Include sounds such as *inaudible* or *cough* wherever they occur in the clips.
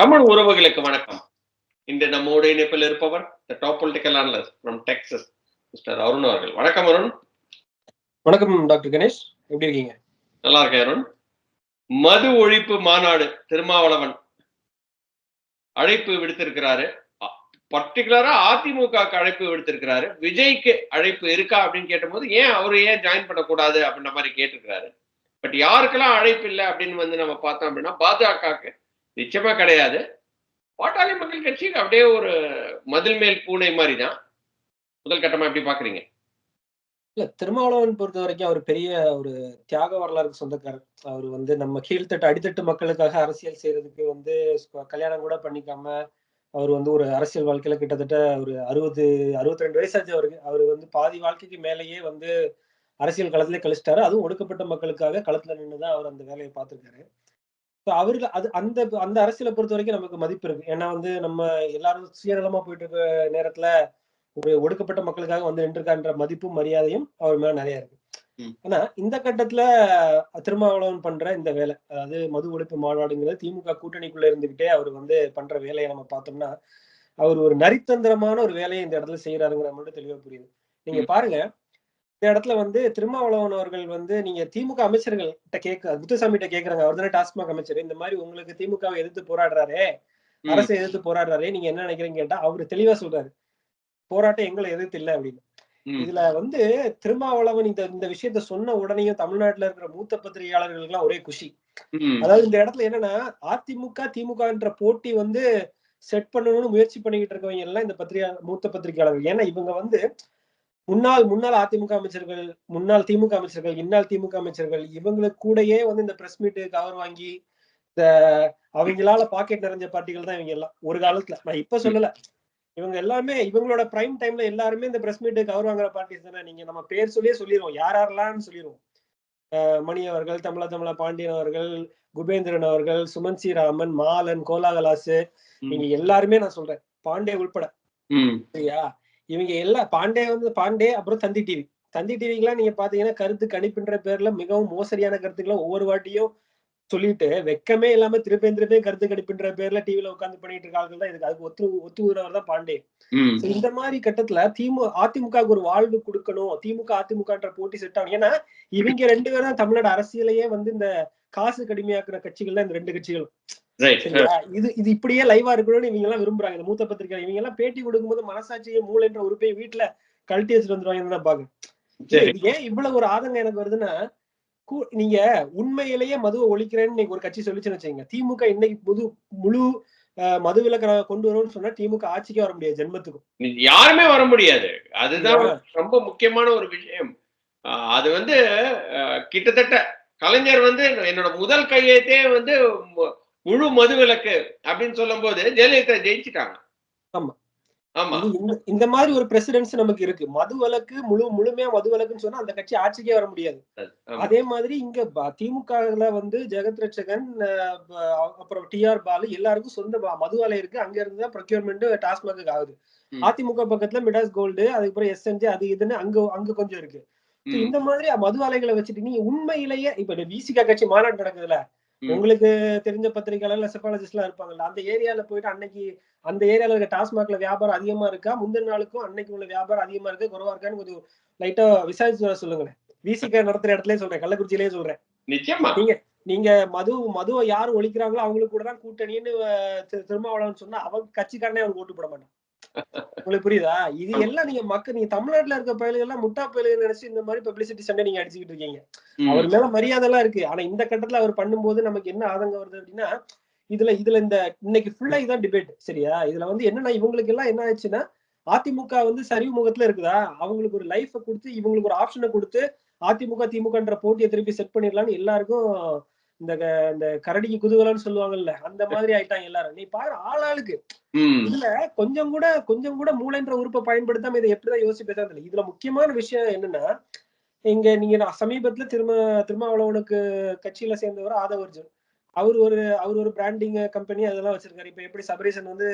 தமிழ் உறவுகளுக்கு வணக்கம். இன்று நம்மோடு இணைப்பில் இருப்பவர் the top political analyst from Texas mister Arun அவர்கள். வணக்கம் அருண். வணக்கம் டாக்டர் கணேஷ். எப்படி இருக்கீங்க? நல்லா இருக்கேன் அருண். மது ஒழிப்பு மாநாடு திருமாவளவன் அழைப்பு விடுத்திருக்கிறாரு. பர்டிகுலரா அதிமுகவுக்கு அழைப்பு விடுத்திருக்கிறாரு. விஜய்க்கு அழைப்பு இருக்கா அப்படின்னு கேட்டபோது ஏன் அவரு ஏன் ஜாயின் பண்ணக்கூடாது அப்படின்ற மாதிரி கேட்டிருக்கிறாரு. பட் யாருக்கெல்லாம் அழைப்பு இல்லை அப்படின்னு வந்து நம்ம பார்த்தோம் அப்படின்னா பாஜகவுக்கு நிச்சயமா கிடையாது. பாட்டாளி மக்கள் கட்சி அப்படியே ஒரு மதில் மேல் பூனை மாதிரி தான் முதல் கட்டமா எப்படி பாக்குறீங்க? இல்ல திருமாவளவன் பொறுத்த வரைக்கும் அவர் பெரிய ஒரு தியாக வரலாறுக்கு சொந்தக்காரர். அவர் வந்து நம்ம கீழ்த்தட்டு அடித்தட்டு மக்களுக்காக அரசியல் செய்யறதுக்கு வந்து கல்யாணம் கூட பண்ணிக்காம அவர் வந்து ஒரு அரசியல் வாழ்க்கையில கிட்டத்தட்ட ஒரு அறுபது அறுபத்தி ரெண்டு வயசாச்சு அவருக்கு. அவர் வந்து பாதி வாழ்க்கைக்கு மேலேயே வந்து அரசியல் களத்திலே கழிச்சிட்டாரு. அதுவும் ஒடுக்கப்பட்ட மக்களுக்காக களத்துல நின்றுதான் அவர் அந்த வேலையை பார்த்திருக்காரு. அவருக்கு அது அந்த அந்த அரசியலை பொறுத்த வரைக்கும் நமக்கு மதிப்பு இருக்கு. ஏன்னா வந்து நம்ம எல்லாரும் சுயநலமா போயிட்டு இருக்க நேரத்துல ஒரு ஒடுக்கப்பட்ட மக்களுக்காக வந்து நின்றுருக்கான்ற மதிப்பும் மரியாதையும் அவர் மேல நிறைய இருக்கு. ஆனா இந்த கட்டத்துல திருமாவளவன் பண்ற இந்த வேலை அதாவது மது ஒழிப்பு மாநாடுங்கிறது திமுக கூட்டணிக்குள்ள இருந்துகிட்டே அவர் வந்து பண்ற வேலையை நம்ம பார்த்தோம்னா அவர் ஒரு நரித்தந்திரமான ஒரு வேலையை இந்த இடத்துல செய்யறாருங்கிற மட்டும் தெளிவா புரியுது. நீங்க பாருங்க இந்த இடத்துல வந்து திருமாவளவன் அவர்கள் வந்து நீங்க திமுக அமைச்சர்கள்ட்ட கேட்க முத்துசாமிகிட்ட கேக்குறாங்க அவர் தானே டாஸ்மாக் அமைச்சர். இந்த மாதிரி உங்களுக்கு திமுகவை எதிர்த்து போராடுறாரு அரசை எதிர்த்து போராடுறாரு நீங்க என்ன நினைக்கிறீங்க கேட்டா அவரு தெளிவா சொல்றாரு. போராட்டம் எங்களை எதிர்த்து இல்லை அப்படின்னு. இதுல வந்து திருமாவளவன் இந்த இந்த விஷயத்த சொன்ன உடனேயும் தமிழ்நாட்டுல இருக்கிற மூத்த பத்திரிகையாளர்களுக்கு எல்லாம் ஒரே குஷி. அதாவது இந்த இடத்துல என்னன்னா அதிமுக திமுகன்ற போட்டி வந்து செட் பண்ணணும்னு முயற்சி பண்ணிக்கிட்டு இருக்கவங்க எல்லாம் இந்த பத்திரிகை மூத்த பத்திரிகையாளர்கள். ஏன்னா இவங்க வந்து முன்னாள் முன்னாள் அதிமுக அமைச்சர்கள் முன்னாள் திமுக அமைச்சர்கள் இந்நாள் திமுக அமைச்சர்கள் இவங்களுக்கு கூடயே வந்து இந்த பிரஸ் மீட்டு கவர் வாங்கி இந்த அவங்களால பாக்கெட் நிறைஞ்ச பார்ட்டிகள் தான் இவங்க எல்லாம். ஒரு காலத்துல. நான் இப்ப சொல்லல. இவங்க எல்லாமே இவங்களோட பிரைம் டைம்ல எல்லாருமே இந்த பிரஸ் மீட்டு கவர் வாங்குற பார்ட்டிஸ் தானே. நீங்க நம்ம பேர் சொல்லியே சொல்லிடுவோம் யார் யாரெல்லாம்னு சொல்லிடுவோம் மணி அவர்கள் தமிழ தமிழ பாண்டியன் அவர்கள் குபேந்திரன் அவர்கள் சுமன் சி ராமன் மாலன் கோலாகலாசு நீங்க எல்லாருமே நான் சொல்றேன். பாண்டே உள்பட. சரியா? இவங்க எல்லாம் பாண்டே வந்து பாண்டே அப்புறம் தந்தி டிவி தந்தி டிவிக்கெல்லாம் நீங்க பாத்தீங்கன்னா கருத்து கணிப்புன்ற பேர்ல மிகவும் மோசடியான கருத்துக்களை ஒவ்வொரு வாட்டியும் சொல்லிட்டு வெக்கமே இல்லாம திருப்பேன் திருப்பேன் கருத்து கணிப்புன்ற பேர்ல டிவில உட்காந்து பண்ணிட்டு இருக்காங்க தான் இதுக்கு அதுக்கு ஒத்து ஒத்து ஊறவர் தான் பாண்டே. இந்த மாதிரி கட்டத்துல திமுக அதிமுக ஒரு வாழ்வு கொடுக்கணும். திமுக அதிமுகன்ற போட்டி செட் ஆகும் ஏன்னா இவங்க ரெண்டு பேரும் தமிழ்நாடு அரசியலையே வந்து இந்த காசு கடுமையாக்குற கட்சிகள் தான் இந்த ரெண்டு கட்சிகளும். இது இது இப்படியே லைவா இருக்கணும்னு இவங்க எல்லாம் விரும்புறாங்க. இந்த மூத்த பத்திரிகை இவங்க எல்லாம் பேட்டி கொடுக்கும்போது மனசாட்சியை மூளைன்ற உறுப்பை வீட்டுல கழட்டி வச்சுட்டு வந்துருவாங்கன்னு தான் பாக்க ஏன் இவ்வளவு ஒரு ஆதங்கம் எனக்கு வருதுன்னா நீங்க உண்மையிலேயே மதுவை ஒழிக்கிறேன்னு நீங்க ஒரு கட்சி சொல்லிச்சுன்னு வச்சுங்க திமுக இன்னைக்கு முழு முழு மது விலக்க கொண்டு வரும்னு சொன்னா திமுக ஆட்சிக்கே வர முடியாது ஜென்மத்துக்கும். யாருமே வர முடியாது. அதுதான் ரொம்ப முக்கியமான ஒரு விஷயம். அது வந்து கிட்டத்தட்ட கலைஞர் வந்து என்னோட முதல் கையெழுத்தே வந்து முழு மது விலக்கு அப்படின்னு சொல்லும் போது ஜெயலலிதா ஜெயிச்சுட்டாங்க. ஆமா. ஆமா. இந்த மாதிரி ஒரு பிரசிடென்ஸ் நமக்கு இருக்கு. மது விலக்கு முழு முழுமையா மது விலக்குன்னு சொன்னா அந்த கட்சி ஆட்சிக்கே வர முடியாது. அதே மாதிரி இங்க திமுகல வந்து ஜெகத் ரட்சகன் அப்புறம் டி ஆர் பாலு எல்லாருக்கும் சொந்த மது ஆலை இருக்கு. அங்க இருந்து தான் ப்ரொக்யூர்மெண்ட் டாஸ்மாக் ஆகுது. அதிமுக பக்கத்துல மிடாஸ் கோல்டு அதுக்கப்புறம் எஸ்என்ஜி அது இதுன்னு அங்க அங்க கொஞ்சம் இருக்கு. இந்த மாதிரி மது ஆலைகளை வச்சுட்டு நீங்க உண்மையிலேயே இப்ப விசிகா கட்சி மாநாடு நடக்குதுல உங்களுக்கு தெரிஞ்ச பத்திரிகையாளர் செப்பாலஜிஸ்ட் எல்லாம் இருப்பாங்கல்ல அந்த ஏரியால போயிட்டு அன்னைக்கு அந்த ஏரியால இருக்க டாஸ்மாக்ல வியாபாரம் அதிகமா இருக்கா? முந்தின நாளுக்கும் அன்னைக்கு உள்ள வியாபாரம் அதிகமா இருக்கு குறவா இருக்கான்னு கொஞ்சம் லைட்டா விசாரிச்சு வர சொல்லுங்களேன். விசிகா நடத்துற இடத்துல சொல்றேன் கள்ளக்குறிச்சியிலேயே சொல்றேன். நிச்சயமா. நீங்க நீங்க மது மதுவை யாரு ஒழிக்கிறாங்களோ அவங்களுக்கு கூட தான் கூட்டணின்னு திருமாவளவன் சொன்னா அவங்க கட்சிக்காரனே அவங்க ஓட்டு போட மாட்டான். உங்களுக்கு புரியுதா? இது எல்லாம் நீங்க மக்கள் நீங்க தமிழ்நாட்டுல இருக்க பயல்கள் எல்லாம் முட்டா பயல்கள் நினைச்சு இந்த மாதிரி பப்ளிசிட்டி சண்டை நீங்க அடிச்சுக்கிட்டு இருக்கீங்க. அவர் மேல மரியாதை எல்லாம் இருக்கு. ஆனா இந்த கட்டத்துல அவர் பண்ணும்போது நமக்கு என்ன ஆதங்கம் வருது அப்படின்னா இதுல இதுல இந்த இன்னைக்கு ஃபுல்லா இதான் டிபேட் சரியா? இதுல வந்து என்னன்னா இவங்களுக்கு எல்லாம் என்ன ஆச்சுன்னா அதிமுக வந்து சரிவு முகத்துல இருக்குதா? அவங்களுக்கு ஒரு லைஃப கொடுத்து இவங்களுக்கு ஒரு ஆப்ஷனை கொடுத்து அதிமுக திமுகன்ற போட்டியை திருப்பி செட் பண்ணிடலாம்னு எல்லாருக்கும் இந்த இந்த கரடிக்கு குதூகலம்னு சொல்லுவாங்கல்ல அந்த மாதிரி ஆயிட்டாங்க எல்லாரும். நீ பாரு ஆளாளுக்கு இதுல கொஞ்சம் கூட கொஞ்சம் கூட மூளைன்ற உறுப்பை பயன்படுத்தாம இதை எப்படிதான் யோசிச்சு பேசுறது இதுல முக்கியமான விஷயம் என்னன்னா இங்க நீங்க சமீபத்துல திரும்ப திருமாவளவனுக்கு கட்சியில சேர்ந்தவர் ஆதவர்ஜுன். அவர் ஒரு அவர் ஒரு பிராண்டிங் கம்பெனி அதெல்லாம் வச்சிருக்காரு. இப்ப எப்படி சபரீசன் வந்து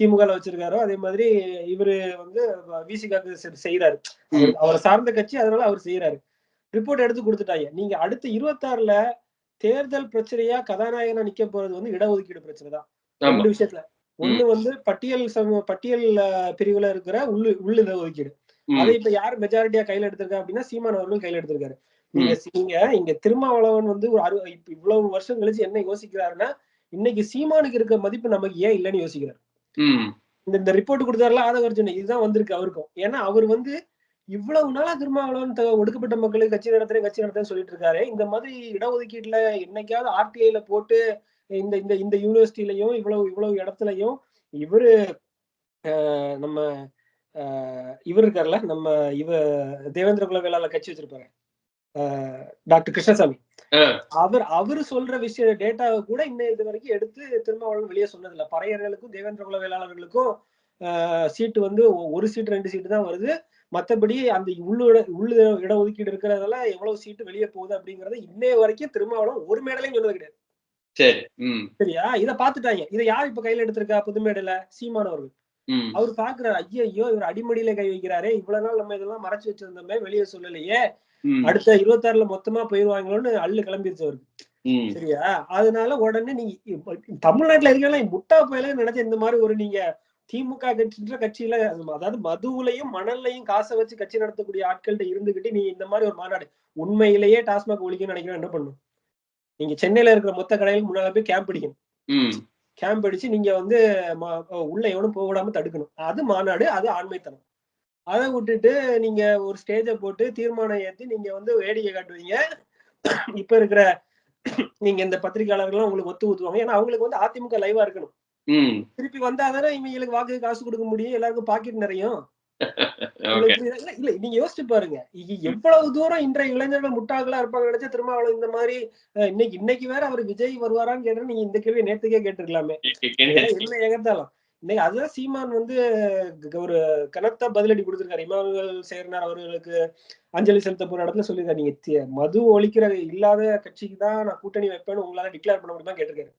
திமுக வச்சிருக்காரோ அதே மாதிரி இவரு வந்து விசிகாக்கு செய்யறாரு அவரை சார்ந்த கட்சி அதனால அவர் செய்யறாரு ரிப்போர்ட் எடுத்து கொடுத்துட்டாங்க. நீங்க அடுத்த இருபத்தாறுல தேர்தல் பிரச்சனையா கதாநாயகனா நிக்க போறது வந்து இடஒதுக்கீடு பிரச்சனை தான். ரெண்டு விஷயத்துல. ஒண்ணு வந்து பட்டியல் சமூக பட்டியல் பிரிவுல இருக்கிற உள்ளு உள்ளிட ஒதுக்கீடு ம், அதை இப்ப யார் மெஜாரிட்டியா கையில எடுத்திருக்கா அப்படின்னா சீமான் அவர்கள் கையில எடுத்திருக்காரு. நீங்க நீங்க இங்க திருமாவளவன் வந்து ஒரு அறு இப்ப இவ்வளவு வருஷம் கழிச்சு என்ன யோசிக்கிறாருன்னா இன்னைக்கு சீமானுக்கு இருக்க மதிப்பு நமக்கு ஏன் இல்லைன்னு யோசிக்கிறாரு. இந்த இந்த ரிப்போர்ட் கொடுத்தாருல ஆதவர்ஜுன் இதுதான் வந்திருக்கு அவருக்கும். ஏன்னா அவர் வந்து இவ்வளவு நாளா திருமாவளவன் ஒடுக்கப்பட்ட மக்களுக்கு கட்சி நடத்துறேன் கட்சி நடத்துறேன்னு சொல்லிட்டு இருக்காரு இந்த மாதிரி இடஒதுக்கீட்டுல என்னைக்காவது ஆர்டிஐல போட்டு இந்த இந்த இந்த யூனிவர்சிட்டிலையும் இவ்வளவு இவ்வளவு இடத்துலயும் இவரு நம்ம இவர் இருக்கார்ல நம்ம இவ தேவேந்திர குல வேளாளர் கட்சி வச்சிருப்பாரு. டாக்டர் கிருஷ்ணசாமி. அவர் அவரு சொல்ற விஷய டேட்டாவை கூட இன்னும் இது வரைக்கும் எடுத்து திருமாவளவன் வெளியே சொன்னதில்ல. பறையர்களுக்கும் தேவேந்திர குல வேளாளர்களுக்கும் சீட்டு வந்து ஒரு சீட்டு ரெண்டு சீட்டு தான் வருது. மத்தபடி அந்த உள்ளு உள்ளு இடஒதுக்கீடு இருக்கிறதெல்லாம் எவ்வளவு சீட்டு வெளியே போகுது அப்படிங்கறத இன்னைய வரைக்கும் திருமாவளவன் ஒரு மேடலையும் சொன்னது கிடையாது. சரி சரியா? இதை பாத்துட்டாங்க இதை யார் இப்ப கையில எடுத்திருக்கா புதுமேடையில? சீமானவர்கள் ம். அவர் பாக்குறாரு ஐயோ இவர் அடிமடியில கை வைக்கிறாரே இவ்வளவு நாள் நம்ம இதெல்லாம் மறைச்சு வச்சிருந்தோமே வெளியே சொல்லலையே. அடுத்த இருபத்தாறுல மொத்தமா போயிருவாங்களோன்னு அள்ளு கிளம்பிருச்சு அவருக்கு. சரியா? அதனால உடனே நீங்க தமிழ்நாட்டுல இருக்கலாம் முட்டா போயில நினைச்ச இந்த மாதிரி ஒரு நீங்க திமுக கட்சின்ற கட்சியில அதாவது மதுவுலையும் மணல்லையும் காசை வச்சு கட்சி நடத்தக்கூடிய ஆட்கள்கிட்ட இருந்துகிட்டு நீ இந்த மாதிரி ஒரு மாநாடு உண்மையிலேயே டாஸ்மாக் ஒழிக்கணும்னு நினைக்கிறேன் என்ன பண்ணும்? நீங்க சென்னையில இருக்கிற மொத்த கடையில் முன்னால போய் கேம்ப் அடிக்கணும். கேம்ப் அடிச்சு நீங்க வந்து உள்ள எவனும் போக விடாம தடுக்கணும். அது மாநாடு அது ஆண்மைத்தனம். அதை விட்டுட்டு நீங்க ஒரு ஸ்டேஜை போட்டு தீர்மானம் ஏத்தி நீங்க வந்து வேடிக்கை காட்டுவீங்க. இப்ப இருக்கிற நீங்க இந்த பத்திரிகையாளர்கள் உங்களுக்கு ஒத்து ஊத்துவாங்க. ஏன்னா அவங்களுக்கு வந்து அதிமுக லைவா இருக்கணும். திருப்பி வந்தா தானே இவங்களுக்கு வாக்கு காசு கொடுக்க முடியும்? எல்லாருக்கும் பாக்கெட் நிறையும்? *laughs* இல்ல, இல்ல நீங்க யோசிச்சு பாருங்க. எவ்வளவு தூரம் இன்றைய இளைஞர்கள் முட்டாள்களா இருப்பாங்க நினைச்சா திருமாவளவன் இந்த மாதிரி இன்னைக்கு இன்னைக்கு வேற அவர் விஜய் வருவாரான்னு கேட்டா நீங்க இந்த கேள்வியை நேத்துக்கே கேட்டிருக்கலாமே. என்ன எகத்தாலும்? இன்னைக்கு அதுதான் சீமான் வந்து ஒரு கனத்த பதிலடி கொடுத்திருக்காரு. இமானுவேல் சேர்னார் அவர்களுக்கு அஞ்சலி செலுத்த போற இடத்துல சொல்லியிருக்காரு. நீங்க மது ஒழிக்கிற இல்லாத கட்சிக்கு தான் நான் கூட்டணி வைப்பேன்னு உங்களால டிக்ளேர் பண்ண முடியுமா கேட்டிருக்காரு.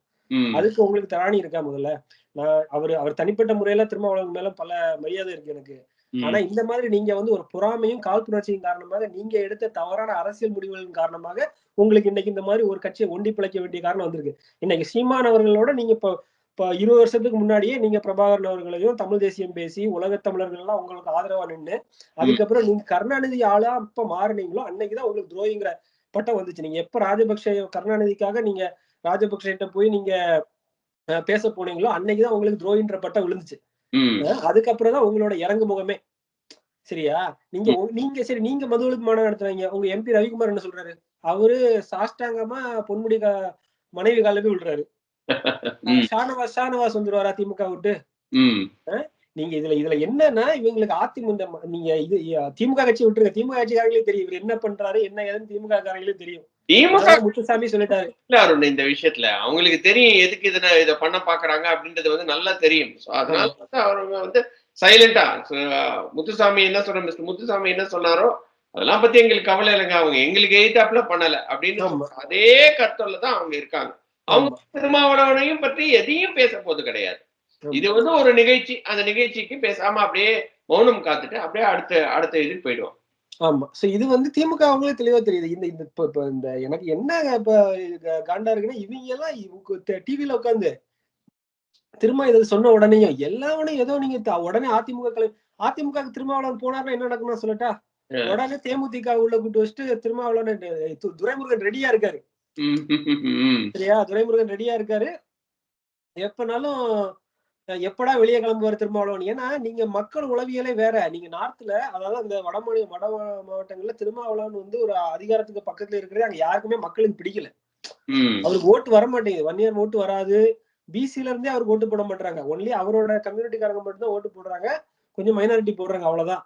அதுக்கு உங்களுக்கு தராணி இருக்கா முதல்ல? நான் அவர் அவர் தனிப்பட்ட முறையில திருமாவளவன் மேல பல மரியாதை இருக்கு எனக்கு. ஆனா இந்த மாதிரி நீங்க வந்து ஒரு பொறாமையும் காழ்ப்புணர்ச்சியும் காரணமாக நீங்க எடுத்த தவறான அரசியல் முடிவுகளின் காரணமாக உங்களுக்கு இன்னைக்கு இந்த மாதிரி ஒரு கட்சியை ஒண்டி பிழைக்க வேண்டிய காரணம் வந்திருக்கு. இன்னைக்கு சீமான் அவர்களோட நீங்க இப்போ இப்போ இருபது வருஷத்துக்கு முன்னாடியே நீங்க பிரபாகரன் அவர்களையும் தமிழ் தேசியம் பேசி உலகத் தமிழர்கள் எல்லாம் உங்களுக்கு ஆதரவா நின்று அதுக்கப்புறம் நீங்க கருணாநிதி ஆளா அப்ப மாறுனீங்களோ அன்னைக்குதான் உங்களுக்கு துரோகிங்கிற பட்டம் வந்துச்சு. நீங்க எப்ப ராஜபக்ஷ கருணாநிதிக்காக நீங்க ராஜபக்ஷ போய் நீங்க பேச போனீங்களோ அன்னைக்குதான் உங்களுக்கு துரோகின்ற பட்டம் விழுந்துச்சு. அதுக்கப்புறம் தான் உங்களோட இறங்கு முகமே. சரியா? நீங்க நீங்க சரி நீங்க மதுவலுக்கு மாநாடு நடத்துறீங்க உங்க எம்பி ரவிக்குமார் என்ன சொல்றாரு? அவரு சாஷ்டாங்கமா பொன்முடி மனைவி கால போய் விடுறாரு *laughs* ஷானவாஸ் ஷானவாஸ் வந்துருவாரா திமுக விட்டு? நீங்க இதுல இதுல என்னன்னா இவங்களுக்கு அதிமுக நீங்க இது திமுக கட்சி விட்டுருங்க. திமுக கட்சிக்காரங்களே தெரியும். இவர் என்ன பண்றாரு என்ன ஏதுன்னு திமுக காரங்களே தெரியும். திமுக முத்துசாமி சொல்லிட்டாரு. இல்ல அருண் இந்த விஷயத்துல. அவங்களுக்கு தெரியும் எதுக்கு இதை இதை பண்ண பாக்குறாங்க அப்படின்றது வந்து நல்லா தெரியும். அதனால வந்து அவங்க வந்து சைலண்டா முத்துசாமி என்ன சொல்ற மிஸ்டர் முத்துசாமி என்ன சொன்னாரோ அதெல்லாம் பத்தி எங்களுக்கு கவலை இல்லைங்க. அவங்க எங்களுக்கு எய்தாப்ல பண்ணல அப்படின்னு அதே கருத்துல தான் அவங்க இருக்காங்க. அவங்க. திருமாவளவனையும் பற்றி எதையும் பேச போது கிடையாது. இது வந்து ஒரு நிகழ்ச்சி அந்த நிகழ்ச்சிக்கு பேசாம அப்படியே மௌனம் காத்துட்டு அப்படியே அடுத்த அடுத்த இதுக்கு போயிடுவோம். ஆமா. சோ இது வந்து திமுக அவங்களே தெளிவா தெரியுது. இந்த இந்த இப்ப இப்ப இந்த எனக்கு என்ன இப்ப காண்டா இருக்குன்னா இவங்க எல்லாம் டிவில உட்காந்து திரும்ப இதை சொன்ன உடனேயும் எல்லாவனையும் ஏதோ நீங்க உடனே அதிமுக கலை அதிமுக திருமாவளவன் போனாருன்னா என்ன நடக்கும்னா சொல்லட்டா. உடனே தேமுதிக உள்ள கூட்டு வச்சுட்டு திருமாவளவன் துரைமுருகன் ரெடியா இருக்காரு. சரியா? துரைமுருகன் ரெடியா இருக்காரு. எப்பனாலும் எப்படா வெளியே கிளம்புவார் திருமாவளவன்? ஏன்னா நீங்க மக்கள் உளவியலே வேற. நீங்க நார்த்ல அதாவது அந்த வடமாநில வட மாவட்டங்கள்ல திருமாவளவன் வந்து ஒரு அதிகாரத்துக்கு பக்கத்துல இருக்கிறது அங்க யாருக்குமே மக்களுக்கு பிடிக்கல. அவருக்கு ஓட்டு வர மாட்டேங்குது. ஒன் இயர் ஓட்டு வராது. பிசில இருந்தே அவருக்கு ஓட்டு போட மாட்டாங்க ஒன்லி அவரோட கம்யூனிட்டிக்காரங்க மட்டும் தான் ஓட்டு போடுறாங்க. கொஞ்சம் மைனாரிட்டி போடுறாங்க அவ்வளவுதான்.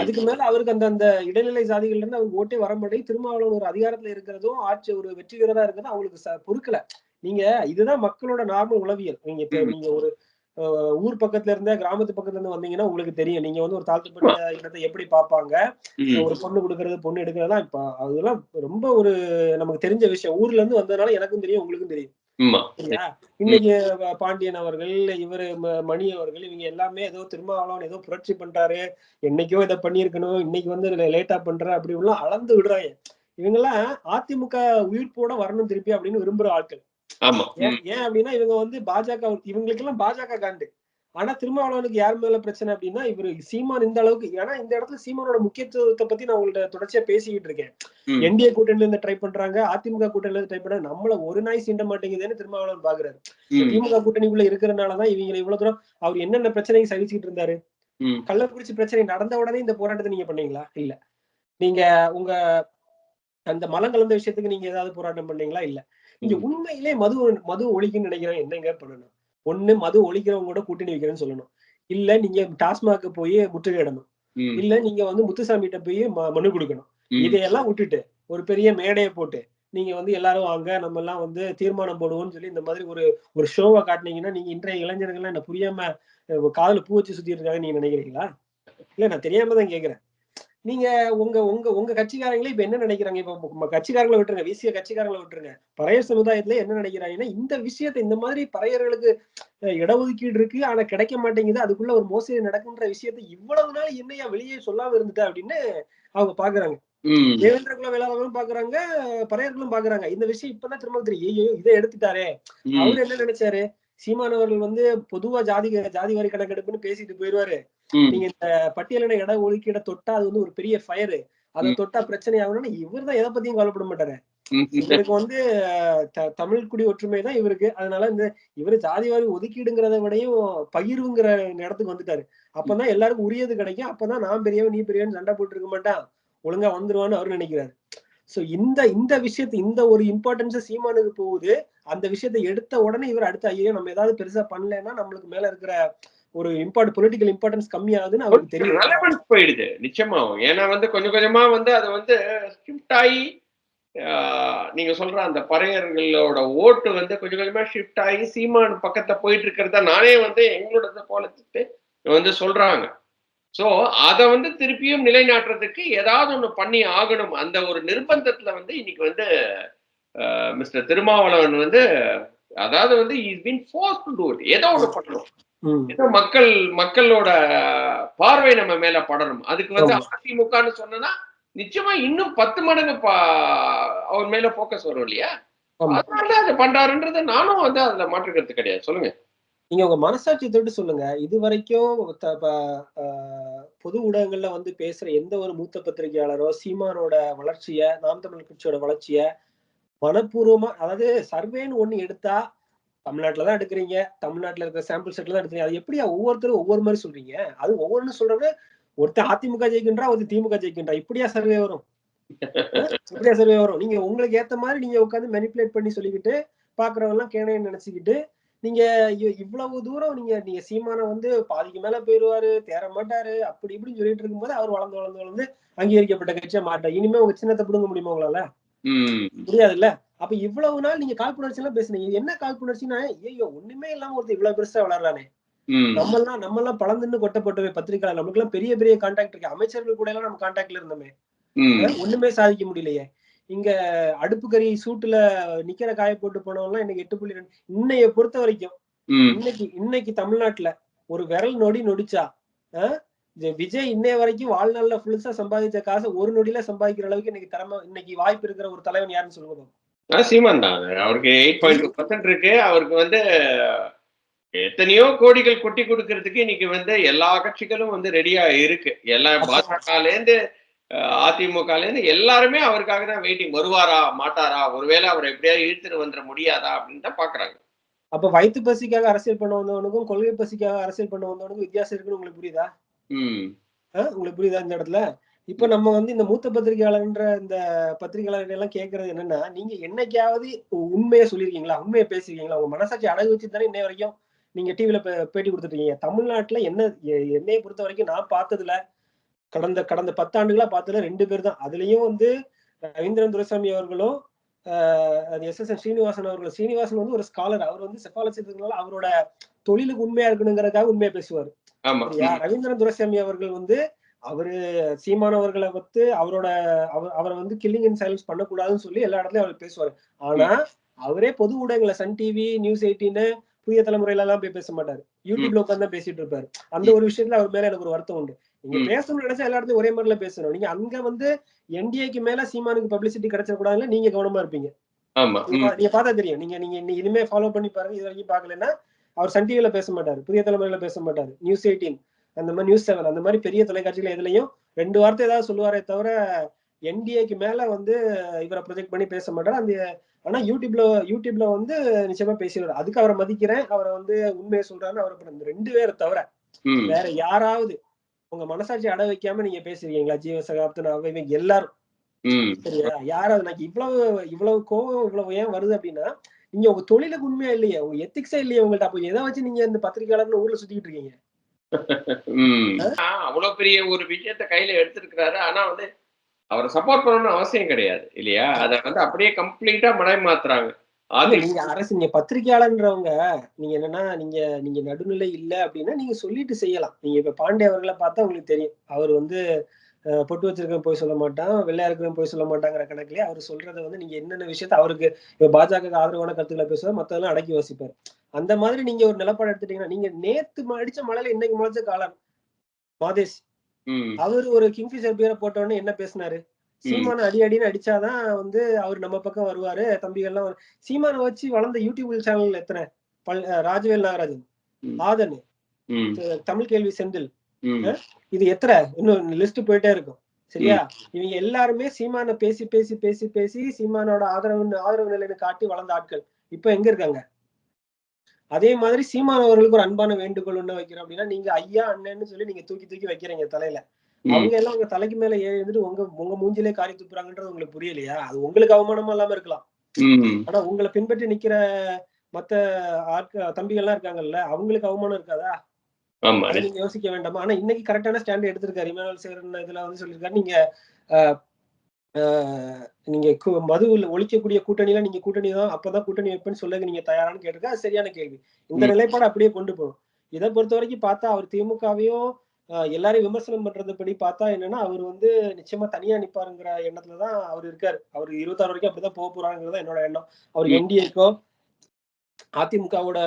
அதுக்கு மேல அவருக்கு அந்த அந்த இடைநிலை சாதிகள்ல இருந்து அவருக்கு ஓட்டே வர மாட்டேங்குது. திருமாவளவன் ஒரு அதிகாரத்துல இருக்கிறதும் ஆட்சி ஒரு வெற்றிகரதா இருக்கிறதும் அவங்களுக்கு பொறுக்கல. நீங்க இதுதான் மக்களோட நார்மல் உளவியல். நீங்க இப்ப. நீங்க ஒரு ஊர் பக்கத்துல இருந்தே கிராமத்து பக்கத்துல இருந்து வந்தீங்கன்னா உங்களுக்கு தெரியும். நீங்க வந்து ஒரு தாழ்த்தப்பட்ட இடத்தை எப்படி பார்ப்பாங்க? ம். ஒரு பொண்ணு கொடுக்கறது பொண்ணு எடுக்கிறதெல்லாம் இப்ப அதெல்லாம் ரொம்ப ஒரு நமக்கு தெரிஞ்ச விஷயம். ஊர்ல இருந்து வந்ததுனால எனக்கும் தெரியும் உங்களுக்கும் தெரியும். இன்னைக்கு பாண்டியன் அவர்கள் இவரு மணி அவர்கள் இவங்க எல்லாமே ஏதோ திருமாவளவன் ஏதோ புரட்சி பண்றாரு. என்னைக்கோ இதை பண்ணியிருக்கணும் இன்னைக்கு வந்து லேட்டா பண்ற அப்படி எல்லாம் அளந்து விடுறாங்க. இவங்க எல்லாம் அதிமுக உயிர்ப்போட வரணும் திருப்பி அப்படின்னு விரும்புற ஆட்கள். ஆமா. ஏன் அப்படின்னா இவங்க வந்து பாஜக இவங்களுக்கு எல்லாம் பாஜக காண்டு. ஆனா திருமாவளவனுக்கு யார் மேல பிரச்சனை அப்படின்னா இவரு சீமான் இந்த அளவுக்கு ஏன்னா இந்த இடத்துல சீமானோட முக்கியத்துவத்தை பத்தி நான் உங்கள்ட்ட தொடர்ச்சியா பேசிக்கிட்டு இருக்கேன். என்டிஏ கூட்டணியில இருந்து ட்ரை பண்றாங்க அதிமுக கூட்டணியில இருந்து ட்ரை பண்றாங்க நம்மள ஒரு நாய் சீண்ட மாட்டேங்குதுன்னு திருமாவளவன் பாக்குறாரு. திமுக கூட்டணிக்குள்ள இருக்கிறனாலதான் இவங்க இவ்வளவு தூரம் அவர் என்னென்ன பிரச்சனைக்கு சகிச்சுக்கிட்டு இருந்தாரு. கள்ளக்குறிச்சி பிரச்சனை நடந்த உடனே இந்த போராட்டத்தை நீங்க பண்ணீங்களா? இல்ல. நீங்க உங்க அந்த மலம் கலந்த விஷயத்துக்கு நீங்க ஏதாவது போராட்டம் பண்ணீங்களா? இல்ல. இங்க ம். உண்மையிலே மது மது ஒழிக்குன்னு நினைக்கிறேன். என்னங்க பண்ணணும்? ஒண்ணு மது ஒழிக்கிறவங்க கூட கூட்டணி வைக்கிறேன்னு சொல்லணும். இல்ல நீங்க டாஸ்மாக் போய் முற்றுகையிடணும். இல்ல நீங்க வந்து முத்துசாமி கிட்ட போய் மனு கொடுக்கணும். இதையெல்லாம் விட்டுட்டு ஒரு பெரிய மேடையை போட்டு நீங்க வந்து எல்லாரும் வாங்க நம்ம எல்லாம் வந்து தீர்மானம் போடுவோம்னு சொல்லி இந்த மாதிரி ஒரு ஒரு ஷோவை காட்டுனீங்கன்னா நீங்க இன்றைய இளைஞர்கள் என்ன புரியாம காதுல பூ வச்சு சுத்திட்டு இருக்காங்க நீங்க நினைக்கிறீங்களா? இல்ல நான் தெரியாம தான் கேக்குறேன். நீங்க உங்க உங்க உங்க கட்சிக்காரங்களே இப்ப என்ன நினைக்கிறாங்க? இப்ப கட்சிக்காரங்களை விட்டுருங்க வீசிய கட்சிக்காரங்களை விட்டுருங்க. பறையர் சமுதாயத்துல என்ன நினைக்கிறாங்கன்னா இந்த விஷயத்தை இந்த மாதிரி பறையர்களுக்கு இடஒதுக்கீடு இருக்கு. ஆனா கிடைக்க மாட்டேங்குது. அதுக்குள்ள ஒரு மோசடி நடக்குன்ற விஷயத்தை இவ்வளவு நாள் என்னையா வெளியே சொல்லாம இருந்துட்டா அப்படின்னு அவங்க பாக்குறாங்க. தேவேந்திர குல வேளாளர்களும் பாக்குறாங்க பறையர்களும் பாக்குறாங்க. இந்த விஷயம் இப்பதான் திரும்ப தெரியும் ஐயோ இதை எடுத்துட்டாரே. அவர் என்ன நினைச்சாரு? சீமானவர்கள் வந்து பொதுவா ஜாதி ஜாதி வாரி கணக்கெடுப்புன்னு பேசிட்டு போயிருவாரு. நீங்க இந்த பட்டியலின இட ஒதுக்கீட தொட்டா அது வந்து ஒரு பெரிய ஃபயரு அதை. தொட்டா பிரச்சனை ஆகணும்னா இவர் தான் எதை பத்தியும் கவலைப்பட மாட்டாரு. இவருக்கு வந்து தமிழ் குடி ஒற்றுமை தான் இவருக்கு. அதனால இந்த இவரு ஜாதி வாரி ஒதுக்கீடுங்கிறத விடையும் பகிர்வுங்கிற இடத்துக்கு வந்துட்டாரு. அப்பதான் எல்லாருக்கும் உரியது கிடைக்கும். அப்பதான் நான் பெரியவன் நீ பெரியவன் சண்டை போட்டு இருக்க மாட்டான். ஒழுங்கா வந்துருவான்னு அவர் நினைக்கிறாரு. சோ இந்த இந்த விஷயத்து இந்த ஒரு இம்பார்ட்டன்ஸ் சீமானுக்கு போகுது. அந்த விஷயத்தை எடுத்த உடனே இவர் அடுத்த ஐயோ நம்ம ஏதாவது பெருசா பண்ணலைன்னா நம்மளுக்கு மேல இருக்கிற ஒரு இம்பார்ட் பொலிட்டிக்கல் இம்பார்ட்டன்ஸ் கம்மியாகுதுன்னு அவருக்கு தெரியும். relevance போயிடுது. நிச்சயமாவும் ஏன்னா வந்து கொஞ்சம் கொஞ்சமா வந்து அது வந்து ஷிஃப்ட் ஆகி நீங்க சொல்ற அந்த பறையர்களோட ஓட்டு வந்து கொஞ்சம் கொஞ்சமா ஷிஃப்ட் ஆகி சீமான் பக்கத்துல போயிட்டு இருக்கிறத நானே வந்து எங்களோட போலத்துட்டு வந்து சொல்றாங்க. சோ அத வந்து திருப்பியும் நிலைநாட்டுறதுக்கு ஏதாவது ஒண்ணு பண்ணி ஆகணும். அந்த ஒரு நிர்பந்தத்துல வந்து இன்னைக்கு வந்து மிஸ்டர் திருமாவளவன் வந்து அதாவது வந்து is been forced to do it ஏதோ ஒண்ணு பண்ணணும். மக்கள் மக்களோட பார்வை நம்ம மேல படணும். அதுக்கு வந்து. அதிமுகன்னு சொன்னா நிச்சயமா இன்னும் பத்து மடங்கு அவர் மேல போக்கஸ் வரும் இல்லையா. அதனால அதை பண்றாருன்றது நானும் வந்து அதுல மாற்றுக்கிறது கிடையாது. சொல்லுங்க. நீங்க உங்க மனசாட்சி தொட்டு சொல்லுங்க. இது வரைக்கும் பொது ஊடகங்கள்ல வந்து பேசுற எந்த ஒரு மூத்த பத்திரிகையாளரோ சீமானோட வளர்ச்சிய நாம் தமிழ் கட்சியோட வளர்ச்சிய மனப்பூர்வமா அதாவது சர்வேன்னு ஒண்ணு எடுத்தா தமிழ்நாட்டுல தான் எடுக்கிறீங்க தமிழ்நாட்டுல இருக்கிற சாம்பிள் செட்ல தான் எடுக்கிறீங்க. அது எப்படியா ஒவ்வொருத்தரும் ஒவ்வொரு மாதிரி சொல்றீங்க? அது ஒவ்வொன்னு சொல்றது ஒருத்தர் அதிமுக ஜெயிக்கின்றா ஒருத்தர் திமுக ஜெயிக்கின்றா. இப்படியா சர்வே வரும்? இப்படியா சர்வே வரும்? நீங்க உங்களுக்கு ஏத்த மாதிரி நீங்க உட்காந்து மெனிப்புலேட் பண்ணி சொல்லிக்கிட்டு பாக்குறவங்க எல்லாம் கேணையன்னு நினைச்சுக்கிட்டு நீங்க இவ்வளவு தூரம் நீங்க நீங்க சீமான வந்து பாதிக்கு மேல போயிருவாரு தேற மாட்டாரு அப்படி இப்படின்னு சொல்லிட்டு இருக்கும்போது அவர் வளர்ந்து வளர்ந்து வளர்ந்து அங்கீகரிக்கப்பட்ட கட்சியா மாட்டார் இனிமே உங்க சின்னத்தை பிடுங்க முடியுமா உங்களால? ம். முடியாதுல்ல அப்ப இவ்வளவு நாள் நீங்க காழ்ப்புணர்ச்சி எல்லாம் பேசுனீங்க. என்ன காழ்ப்புணர்ச்சின்னா ஐயோ ஒண்ணுமே இல்லாம ஒருத்தர் இவ்வளவு பெருசா வளர்றானே. நம்ம எல்லாம் நம்ம எல்லாம் பழந்துன்னு கொட்டப்பட்டவே பத்திரிகையாளர் நமக்கு எல்லாம் பெரிய பெரிய கான்டாக்ட் இருக்கு. அமைச்சர்கள் கூட எல்லாம் நம்ம கான்டாக்ட்ல இருந்தோமே. ஒண்ணுமே சாதிக்க முடியலையே. இங்க அடுப்பு கறி சூட்டுல நிக்கிற காய போட்டு போனவங்க இன்னைக்கு எட்டு புள்ளி ரெண்டு இன்னைய பொறுத்த வரைக்கும் இன்னைக்கு இன்னைக்கு தமிழ்நாட்டுல ஒரு விரல் நொடி நொடிச்சா விஜய் இன்னைய வரைக்கும் வாழ்நாள்ல ஃபுல்ஸா சம்பாதிச்ச காசை ஒரு நொடியில சம்பாதிக்கிற அளவுக்கு இன்னைக்கு திறமை இன்னைக்கு வாய்ப்பு இருக்கிற ஒரு தலைவன் யாருன்னு சொல்லுங்க. ஆ, சீமான் தான். அவருக்கு எயிட் பாயிண்ட் டூ பர்சன்ட் இருக்கு. அவருக்கு வந்து எத்தனையோ கோடிகள் கொட்டி கொடுக்கறதுக்கு இன்னைக்கு வந்து எல்லா கட்சிகளும் வந்து ரெடியா இருக்கு. எல்லா பாஜகல இருந்து அதிமுக இருந்து எல்லாருமே அவருக்காக தான் வெயிட்டிங் வருவாரா மாட்டாரா? ஒருவேளை அவரை எப்படியாவது இழுத்துட்டு வந்துட முடியாதா அப்படின்னு தான் பாக்குறாங்க. அப்ப வயிற்று பசிக்காக அரசியல் பண்ண வந்தவனுக்கும் கொள்கை பசிக்காக அரசியல் பண்ண வந்தவனுக்கும் வித்தியாசம் இருக்குன்னு உங்களுக்கு புரியுதா? உங்களுக்கு புரியுதா இந்த இடத்துல? இப்ப நம்ம வந்து இந்த மூத்த பத்திரிகையாளர்ன்ற இந்த பத்திரிகையாளர்கள் எல்லாம் கேட்கறது என்னன்னா நீங்க என்னைக்காவது உண்மையை சொல்லியிருக்கீங்களா உண்மையை பேசிருக்கீங்களா? உங்க மனசாட்சி அடகு வச்சு தானே இன்னை வரைக்கும் நீங்க டிவில பேட்டி கொடுத்துட்டு இருக்கீங்க தமிழ்நாட்டுல என்ன என்னைய பொறுத்த வரைக்கும் நான் பார்த்ததுல கடந்த கடந்த பத்தாண்டுகளா பார்த்ததுல ரெண்டு பேர் தான். அதுலயும் வந்து ரவீந்திரன் துரைசாமி அவர்களும் எஸ் எஸ் என் ஸ்ரீனிவாசன் அவர்களும் ஸ்ரீனிவாசன் வந்து ஒரு ஸ்காலர் அவர் வந்து செஃபாலஜி இருக்கிறதுனால அவரோட தொழிலுக்கு உண்மையா இருக்கணுங்கிறதுக்காக உண்மையா பேசுவார். ரவீந்திரன் துரைசாமி அவர்கள் வந்து அவரு சீமானவர்களை வந்து அவரோட அவர் அவரை வந்து கில்லிங் இன் சைலன்ஸ் பண்ணக்கூடாதுன்னு சொல்லி எல்லா இடத்துலயும் அவர் பேசுவாரு. ஆனா அவரே பொது ஊடகங்களை சன் டிவி நியூஸ் எயிட்டின்னு புதிய தலைமுறையில எல்லாம் போய் பேச மாட்டாரு. யூடியூப்ல உட்காந்து தான் பேசிட்டு இருப்பாரு. அந்த ஒரு விஷயத்துல அவர் மேல எனக்கு ஒரு வருத்தம் உண்டு. நீங்க. பேசணும்னு நினைச்சா எல்லா இடத்துலயும் ஒரே மாதிரில பேசணும். நீங்க அங்க வந்து என்டிஏக்கு மேல சீமானுக்கு பப்ளிசிட்டி கிடைச்சிடக்கூடாதுல நீங்க கவனமா இருப்பீங்க. நீங்க பார்த்தா தெரியும். நீங்க நீங்க இனிமே ஃபாலோ பண்ணி பாருங்க. இது வரைக்கும் பார்க்கலன்னா அவர் சன் டிவில பேச மாட்டாரு. புதிய தலைமுறையில பேச மாட்டாரு. நியூஸ் எயிட்டீன் அந்த மாதிரி நியூஸ் செவன் அந்த மாதிரி பெரிய தொலைக்காட்சிகள் எதுலயும் ரெண்டு வார்த்தை ஏதாவது சொல்லுவாரே தவிர என்டிஏக்கு மேல வந்து இவரை ப்ரொஜெக்ட் பண்ணி பேச மாட்டாரு. அந்த ஆனா யூடியூப்ல யூடியூப்ல வந்து நிச்சயமா பேசிடுவாரு. அதுக்கு அவரை மதிக்கிறேன். அவரை வந்து உண்மையை சொல்றாருன்னு அவரை இந்த ரெண்டு பேரை தவிர வேற யாராவது உங்க மனசாட்சி அட வைக்காம நீங்க பேசுறீங்களா ஜீவ சகாப்தன் அவங்க எல்லாரும். சரியா? யாராவது எனக்கு இவ்வளவு இவ்வளவு கோவம் இவ்வளவு ஏன் வருது அப்படின்னா நீங்க உங்க தொழிலுக்கு உண்மையா இல்லையே? உங்க எத்திக்ஸே இல்லையே உங்கள்ட்ட? அப்போ எதை வச்சு நீங்க இந்த பத்திரிகையாளர்னு ஊர்ல சுத்திட்டு இருக்கீங்க? அவ்வளவு பெரிய ஒரு விஷயத்த கையில எடுத்திருக்கிறாரு. ஆனா வந்து அவரை சப்போர்ட் பண்ணணும்னு அவசியம் கிடையாது இல்லையா? அத வந்து அப்படியே கம்ப்ளீட்டா மடை மாத்துறாங்க நீங்க அரசு நீங்க பத்திரிகையாளர்ன்றவங்க நீங்க என்னன்னா நீங்க நீங்க நடுநிலை இல்ல அப்படின்னா நீங்க சொல்லிட்டு செய்யலாம். நீங்க இப்ப பாண்டே அவர்களை பார்த்தா உங்களுக்கு தெரியும். அவர் வந்து பொட்டு வச்சிருக்கவன் போய் சொல்ல மாட்டான் வெள்ளையா இருக்கிறவன் போய் சொல்ல மாட்டாங்கிற கணக்குலயே அவர் சொல்றத வந்து நீங்க என்னென்ன விஷயத்த அவருக்கு இப்ப பாஜக ஆதரவான கருத்துக்களை பேசுவார் மத்ததெல்லாம் அடக்கி வசிப்பார். அந்த மாதிரி நீங்க ஒரு நிலப்பாடு எடுத்துட்டீங்கன்னா நீங்க நேத்து அடிச்ச மழையில இன்னைக்கு முளைச்ச காலம் மாதேஷ். அவர் ஒரு கிங்ஃபிஷர் பேரை போட்ட உடனே என்ன பேசினாரு? சீமான அடி அடின்னு அடிச்சாதான் வந்து அவர் நம்ம பக்கம் வருவாரு தம்பிகள்லாம் சீமானை வச்சு வளர்ந்த யூடியூப் சேனல் எத்தனை? பல் ராஜவேல் நாகராஜன். ஆதன். தமிழ் கேள்வி செந்தில். இது எத்தனை? இன்னும் லிஸ்ட் போயிட்டே இருக்கும். சரியா? இவங்க எல்லாருமே சீமானை பேசி பேசி பேசி பேசி சீமானோட ஆதரவு ஆதரவு நிலைன்னு காட்டி வளர்ந்த ஆட்கள். இப்ப எங்க இருக்காங்க? அதே மாதிரி சீமான் அவர்களுக்கு ஒரு அன்பான வேண்டுகோள் ஒண்ணு வைக்கிறோம் அப்படின்னா நீங்க ஐயா அண்ணன்னு சொல்லி நீங்க தூக்கி தூக்கி வைக்கிறீங்க தலையில. அவங்க எல்லாம் உங்க தலைக்கு மேல ஏறி இருந்துட்டு உங்க உங்க மூஞ்சிலே காரி துப்புறாங்கன்றது உங்களுக்கு புரியலையா? அது உங்களுக்கு அவமானமா இல்லாம இருக்கலாம். ஆனா உங்களை பின்பற்றி நிக்கிற மத்த ஆட்க தம்பிகள்லாம் இருக்காங்கல்ல அவங்களுக்கு அவமானம் இருக்காதா? ஆமா. யோசிக்க வேண்டாமா? ஆனா இன்னைக்கு கரெக்டான ஸ்டாண்ட் எடுத்திருக்காரு. இமானுவல் சேரன் இதுல வந்து சொல்லியிருக்காரு. நீங்க நீங்க மது ஒழிக்கக்கூடிய கூட்டணியில நீங்க கூட்டணி தான் அப்பதான் கூட்டணி வைப்பேன்னு சொல்ல நீங்க தயாரான்னு கேட்டிருக்கா? சரியான கேள்வி. இந்த. நிலைப்பாடு அப்படியே கொண்டு போகணும் இதை பொறுத்த வரைக்கும் பார்த்தா அவர் திமுகவையும் எல்லாரையும் விமர்சனம் பண்றது படி பார்த்தா என்னன்னா அவர் வந்து நிச்சயமா தனியா நிப்பாருங்கிற எண்ணத்துலதான் அவர் இருக்காரு. அவர் இருபத்தாறு வரைக்கும் அப்படிதான் போக போறாங்கிறது தான் என்னோட எண்ணம். அவர். என்டிஏக்கோ அதிமுகவோட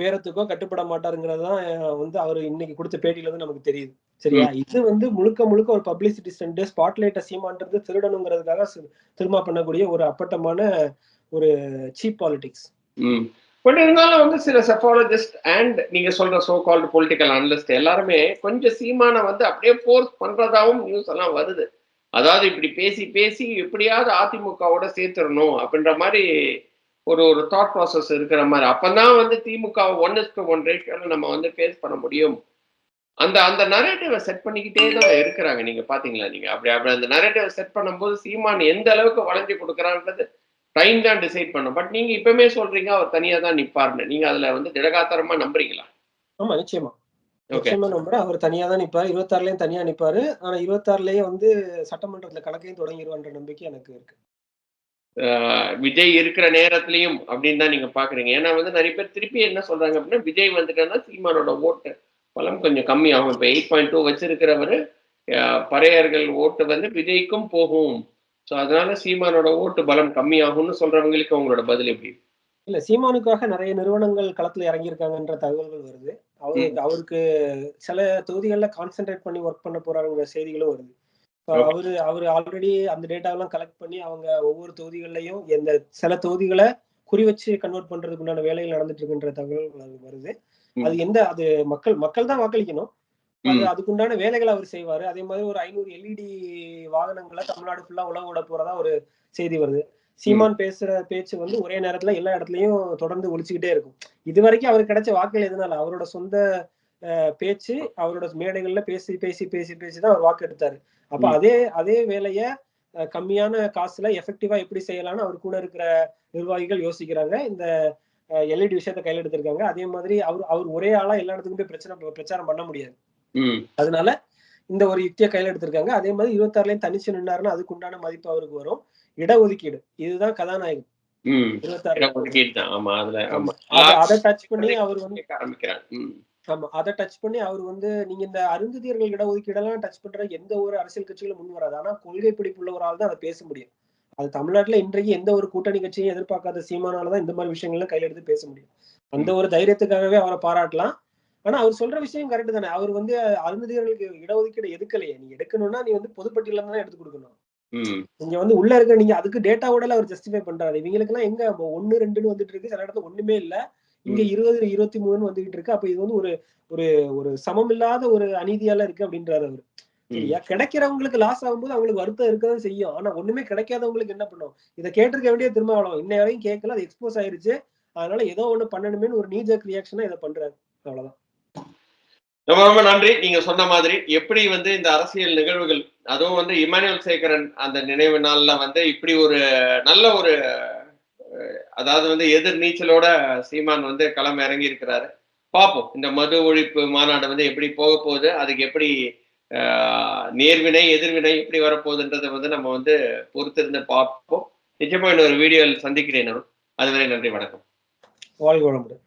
பேரத்துக்கோ கட்டுப்பட மாட்டாருங்கிறது தான் வந்து அவர் இன்னைக்கு கொடுத்த பேட்டியில இருந்து நமக்கு தெரியுது. சரியா? இது வந்து முழுக்க முழுக்க ஒரு பப்ளிசிட்டி ஸ்டண்ட் ஸ்பாட்லைட்ட சீமான்றது திருடணுங்கிறதுக்காக திரும்ப பண்ணக்கூடிய ஒரு அப்பட்டமான ஒரு சீப் பாலிடிக்ஸ் பட் இருந்தாலும் வந்து சில செஃபாலஜிஸ்ட் அண்ட் நீங்க சொல்ற சோ கால்டு பொலிட்டிக்கல் அனலிஸ்ட் எல்லாருமே கொஞ்சம் சீமான வந்து அப்படியே ஃபோர்ஸ் பண்றதாவும் நியூஸ் எல்லாம் வருது. அதாவது இப்படி பேசி பேசி எப்படியாவது அதிமுகவோட சேர்த்துடணும் அப்படின்ற மாதிரி ஒரு ஒரு தாட் ப்ராசஸ் இருக்கிற மாதிரி. அப்பதான் வந்து DMK one is to one ரேஷியோல நம்ம வந்து ஃபேஸ் பண்ண முடியும். அந்த அந்த நரேட்டிவை செட் பண்ணிக்கிட்டே தான் இருக்கிறாங்க. நீங்க பாத்தீங்களா நீங்க? அப்படி அப்படி அந்த நரேட்டிவை செட் பண்ணும்போது சீமான் எந்த அளவுக்கு வளைஞ்சு கொடுக்குறான்றது டைம் தான் டிசைட் பண்ணும். பட் நீங்க இப்பவுமே சொல்றீங்க அவர் தனியா தான் நிப்பாருன்னு. நீங்க அதுல வந்து திடகாத்திரமா நம்புறீங்களா? ஆமா நிச்சயமா. ஓகே நிச்சயமா நம்புறேன். அவர் தனியா தான் நிப்பாரு. இருபத்தாறுலயும் தனியா நிப்பாரு. ஆனா இருபத்தாறுலயே வந்து சட்டமன்றத்துல கணக்கையும் தொடங்கிடுவான்ற நம்பிக்கை எனக்கு இருக்கு. விஜய் இருக்கிற நேரத்திலையும் அப்படின்னு தான் நீங்க பாக்குறீங்க. ஏன்னா வந்து நிறைய பேர் திருப்பி என்ன சொல்றாங்க அப்படின்னா விஜய் வந்துட்டேன்னா சீமானோட ஓட்டு பலம் கொஞ்சம் கம்மி ஆகும் இப்போ எயிட் பாயிண்ட் டூ வச்சிருக்கிறவரு பறையர்கள் ஓட்டு வந்து விஜய்க்கும் போகும். ஸோ அதனால சீமானோட ஓட்டு பலம் கம்மி ஆகும்னு சொல்றவங்களுக்கு அவங்களோட பதில் எப்படி? இல்ல சீமானுக்காக நிறைய நிறுவனங்கள் களத்துல இறங்கியிருக்காங்கன்ற தகவல்கள் வருது. அவருக்கு அவருக்கு சில தொகுதிகள்ல கான்சென்ட்ரேட் பண்ணி ஒர்க் பண்ண போறாங்கிற செய்திகளும் வருது. அவரு அவரு ஆல்ரெடி அந்த டேட்டாவெல்லாம் கலெக்ட் பண்ணி அவங்க ஒவ்வொரு தொகுதிகள்லயும் எந்த சில தொகுதிகளை குறி வச்சு கன்வெர்ட் பண்றதுக்கு உண்டான வேலைகள் நடந்துட்டு இருக்குன்ற தகவல் வருது. அது எந்த அது மக்கள் மக்கள் தான் வாக்களிக்கணும். அது. அதுக்குண்டான வேலைகளை அவர் செய்வாரு. அதே மாதிரி ஒரு ஐநூறு எல்இடி வாகனங்களை தமிழ்நாடு ஃபுல்லா உலக விட போறதா ஒரு செய்தி வருது. சீமான் பேசுற பேச்சு வந்து ஒரே நேரத்துல எல்லா இடத்துலயும் தொடர்ந்து ஒழிச்சுக்கிட்டே இருக்கும். இது வரைக்கும் அவருக்கு கிடைச்ச வாக்குகள் எதனால? அவரோட சொந்த பேச்சு அவரோட மேடைகள்ல பேசி பேசி பேசி பேசி தான் அவர் வாக்கு எடுத்தாரு அப்ப. அதே அதே வேலைய கம்மியான காசுல எஃபெக்டிவா எப்படி செய்யலாம்னு அவர் கூட இருக்கிற நிர்வாகிகள் யோசிக்கிறாங்க. இந்த எல்இடி விஷயத்த கையில எடுத்திருக்காங்க. அதே மாதிரி அவர் அவர் ஒரே ஆளா எல்லா இடத்துக்கும் போய் பிரச்சனை பிரச்சாரம் பண்ண முடியாது. அதனால இந்த ஒரு யுக்தியை கையில எடுத்திருக்காங்க. அதே மாதிரி இருபத்தாறுலயும் தனிச்சு நின்னாருன்னா அதுக்கு உண்டான மதிப்பு அவருக்கு வரும். இடஒதுக்கீடு. இதுதான் கதாநாயகன். ம். இருபத்தாறு. அத- டச் பண்ணி அவர் வந்து ஆமா அதை டச் பண்ணி அவர் வந்து நீங்க இந்த அருந்ததியர்கள் இடஒதுக்கீடெல்லாம் டச் பண்ற எந்த ஒரு அரசியல் கட்சிகளும் முன் வராது. ஆனா கொள்கை பிடிப்புள்ள ஒரு ஆள் தான் அதை பேச முடியும். அது தமிழ்நாட்டுல இன்றைக்கு எந்த ஒரு கூட்டணி கட்சியும் எதிர்பார்க்காத சீமானாலதான் இந்த மாதிரி விஷயங்கள்லாம் கையில எடுத்து பேச முடியும். அந்த ஒரு தைரியத்துக்காகவே அவரை பாராட்டலாம். ஆனா அவர் சொல்ற விஷயம் கரெக்ட் தானே. அவர் வந்து அருந்ததியர்களுக்கு இடஒதுக்கீடு எடுக்கலையே நீ எடுக்கணும்னா நீ வந்து பொதுப்பட்டியல தான் எடுத்து கொடுக்கணும். ம். இங்க வந்து உள்ள இருக்க நீங்க அதுக்கு டேட்டாவோட அவர் ஜஸ்டிஃபை பண்றாரு. இவங்களுக்கு எல்லாம் எங்க? ஒன்னு ரெண்டுன்னு வந்துட்டு இருக்கு. சில இடத்துல ஒண்ணுமே இல்ல. இங்க இருபது இருபத்தி மூணுன்னு வந்துகிட்டு இருக்கு அப்ப இது வந்து ஒரு ஒரு ஒரு சமம் இல்லாத ஒரு அநீதியால இருக்கு அப்படின்றாரு அவரு. சரியா? கிடைக்கிறவங்களுக்கு லாஸ் ஆகும்போது அவங்களுக்கு வருத்தம் இருக்கதான் செய்யும். ஆனா ஒண்ணுமே கிடைக்காதவங்களுக்கு என்ன பண்ணும்? இதை கேட்டிருக்க வேண்டிய திருமாவளவன் இன்னை வரைக்கும் கேட்கல. அது எக்ஸ்போஸ் ஆயிருச்சு. அதனால ஏதோ ஒண்ணு பண்ணணுமேனு ஒரு நீஜக் ரியாக்ஷனா இதை பண்றாரு. அவ்வளவுதான். ரொம்ப ரொம்ப நன்றி. நீங்க சொன்ன மாதிரி எப்படி வந்து இந்த அரசியல் நிகழ்வுகள் அதுவும் வந்து இமானுவேல் சேகரன் அந்த நினைவு நாள்ல வந்து இப்படி ஒரு நல்ல ஒரு அதாவது வந்து எதிர் நீச்சலோட சீமான் வந்து களம் இறங்கி இருக்கிறாரு. பார்ப்போம். இந்த மது ஒழிப்பு மாநாடு வந்து எப்படி போக போகுது அதுக்கு எப்படி ஆஹ், நேர்வினை எதிர்வினை எப்படி வரப்போகுதுன்றதை வந்து நம்ம வந்து பொறுத்திருந்து பார்ப்போம். நிச்சயமா இன்னொரு வீடியோவில் சந்திக்கிறேன் அதுவரை நன்றி வணக்கம். வாழ்க வளமுடன்.